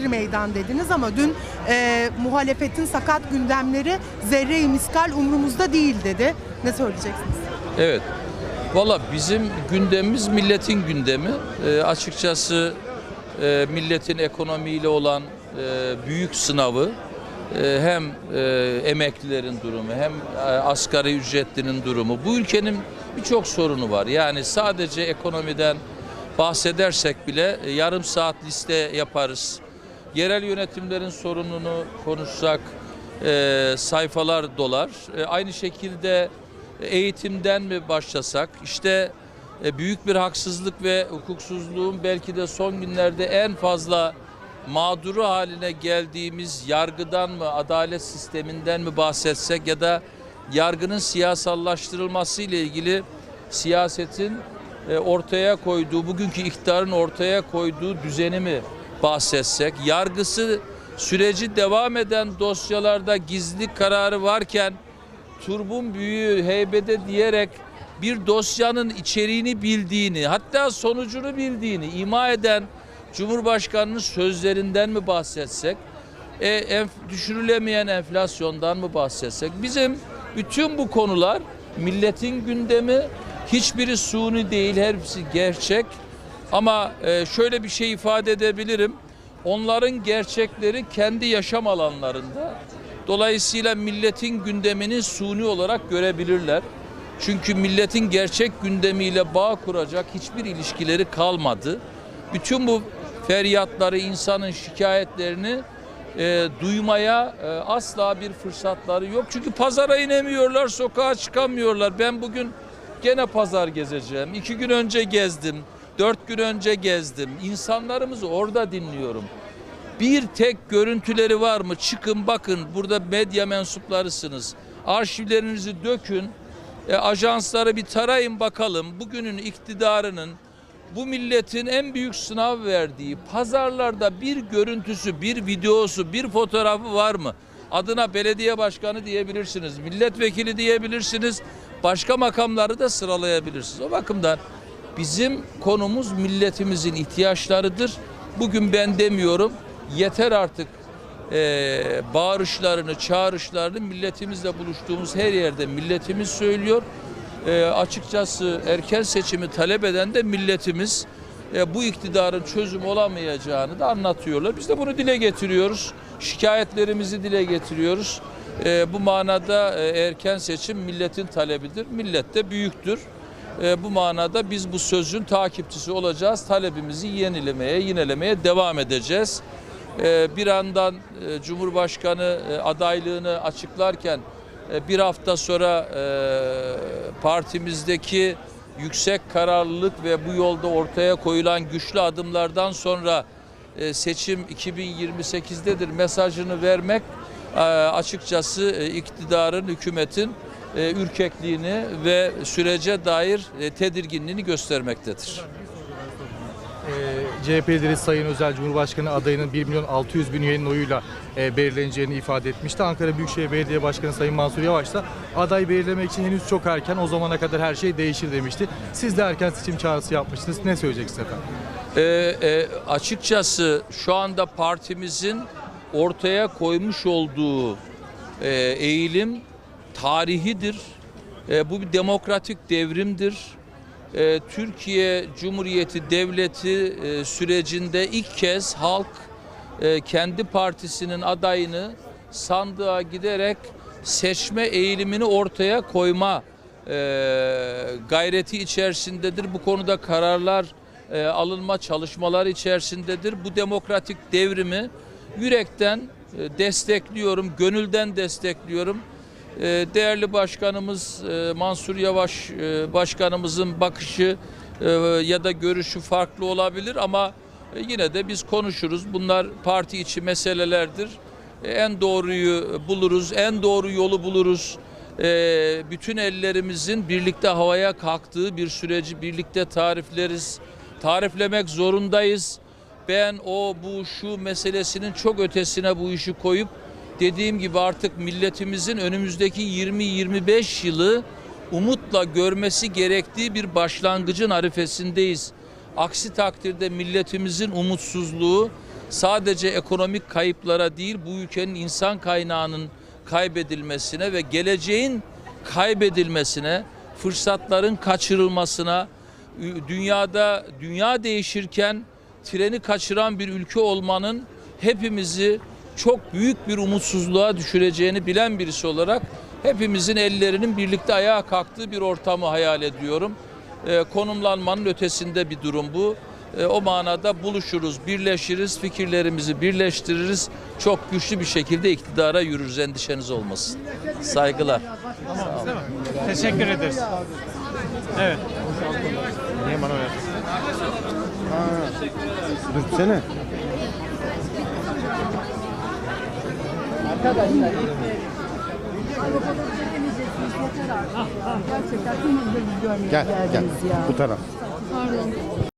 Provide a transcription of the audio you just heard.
Hodri Meydan dediniz ama dün e, muhalefetin sakat gündemleri zerre-i miskal umrumuzda değil dedi. Ne söyleyeceksiniz? Evet. Valla bizim gündemimiz milletin gündemi. Ee, açıkçası e, milletin ekonomiyle olan e, büyük sınavı e, hem e, emeklilerin durumu hem e, asgari ücretlinin durumu. Bu ülkenin birçok sorunu var. Yani sadece ekonomiden bahsedersek bile e, yarım saat liste yaparız. Yerel yönetimlerin sorununu konuşsak e, sayfalar dolar. E, aynı şekilde eğitimden mi başlasak? İşte e, büyük bir haksızlık ve hukuksuzluğun belki de son günlerde en fazla mağduru haline geldiğimiz yargıdan mı, adalet sisteminden mi bahsetsek ya da yargının siyasallaştırılması ile ilgili siyasetin e, ortaya koyduğu, bugünkü iktidarın ortaya koyduğu düzeni mi bahsetsek, yargısı süreci devam eden dosyalarda gizlilik kararı varken turbun büyüğü heybede diyerek bir dosyanın içeriğini bildiğini hatta sonucunu bildiğini ima eden Cumhurbaşkanı'nın sözlerinden mi bahsetsek e, enf- düşürülemeyen enflasyondan mı bahsetsek? Bizim bütün bu konular milletin gündemi hiçbiri suni değil hepsi gerçek ama e, şöyle bir şey ifade edebilirim onların gerçekleri kendi yaşam alanlarında Dolayısıyla milletin gündemini suni olarak görebilirler. Çünkü milletin gerçek gündemiyle bağ kuracak hiçbir ilişkileri kalmadı. Bütün bu feryatları, insanın şikayetlerini e, duymaya e, asla bir fırsatları yok. Çünkü pazara inemiyorlar, sokağa çıkamıyorlar. Ben bugün gene pazar gezeceğim. İki gün önce gezdim, dört gün önce gezdim. İnsanlarımızı orada dinliyorum. Bir tek görüntüleri var mı? Çıkın bakın burada medya mensuplarısınız. Arşivlerinizi dökün. E, ajansları bir tarayın bakalım. Bugünün iktidarının bu milletin en büyük sınav verdiği pazarlarda bir görüntüsü, bir videosu, bir fotoğrafı var mı? Adına belediye başkanı diyebilirsiniz, milletvekili diyebilirsiniz, başka makamları da sıralayabilirsiniz. O bakımdan bizim konumuz milletimizin ihtiyaçlarıdır. Bugün ben demiyorum, yeter artık eee bağırışlarını, çağrışlarını milletimizle buluştuğumuz her yerde milletimiz söylüyor. Eee, açıkçası erken seçimi talep eden de milletimiz E, bu iktidarın çözüm olamayacağını da anlatıyorlar. Biz de bunu dile getiriyoruz. Şikayetlerimizi dile getiriyoruz. E, bu manada e, erken seçim milletin talebidir. Millet de büyüktür. E, bu manada biz bu sözün takipçisi olacağız. Talebimizi yenilemeye, yinelemeye devam edeceğiz. E, bir yandan e, Cumhurbaşkanı adaylığını açıklarken bir hafta sonra partimizdeki yüksek kararlılık ve bu yolda ortaya koyulan güçlü adımlardan sonra seçim 2028'dedir mesajını vermek açıkçası iktidarın, hükümetin e, ürkekliğini ve sürece dair e, tedirginliğini göstermektedir. Ee, CHP lideri Sayın Özel Cumhurbaşkanı adayının 1 milyon 600 bin üyenin oyuyla e, belirleneceğini ifade etmişti. Ankara Büyükşehir Belediye Başkanı Sayın Mansur Yavaş da aday belirlemek için henüz çok erken o zamana kadar her şey değişir demişti. Siz de erken seçim çağrısı yapmıştınız. Ne söyleyeceksiniz efendim? Ee, e, açıkçası şu anda partimizin ortaya koymuş olduğu e, eğilim tarihidir. E, bu bir demokratik devrimdir. E, Türkiye Cumhuriyeti Devleti e, sürecinde ilk kez halk e, kendi partisinin adayını sandığa giderek seçme eğilimini ortaya koyma e, gayreti içerisindedir. Bu konuda kararlar e, alınma çalışmalar içerisindedir. Bu demokratik devrimi yürekten e, destekliyorum, gönülden destekliyorum. E, değerli başkanımız e, Mansur Yavaş e, başkanımızın bakışı e, ya da görüşü farklı olabilir ama yine de biz konuşuruz. Bunlar parti içi meselelerdir. En doğruyu buluruz, en doğru yolu buluruz. Bütün ellerimizin birlikte havaya kalktığı bir süreci birlikte tarifleriz. Tariflemek zorundayız. Ben o bu şu meselesinin çok ötesine bu işi koyup dediğim gibi artık milletimizin önümüzdeki 20-25 yılı umutla görmesi gerektiği bir başlangıcın arifesindeyiz. Aksi takdirde milletimizin umutsuzluğu sadece ekonomik kayıplara değil bu ülkenin insan kaynağının kaybedilmesine ve geleceğin kaybedilmesine, fırsatların kaçırılmasına, dünyada dünya değişirken treni kaçıran bir ülke olmanın hepimizi çok büyük bir umutsuzluğa düşüreceğini bilen birisi olarak hepimizin ellerinin birlikte ayağa kalktığı bir ortamı hayal ediyorum. Ee, konumlanmanın ötesinde bir durum bu. Ee, o manada buluşuruz, birleşiriz, fikirlerimizi birleştiririz. Çok güçlü bir şekilde iktidara yürürüz, endişeniz olmasın. Saygılar. Teşekkür ederiz. Evet. Niye bana öyle? Dursene. Gerçekten kim biz görmeye Gel gel geldiniz ya. bu taraf. Pardon.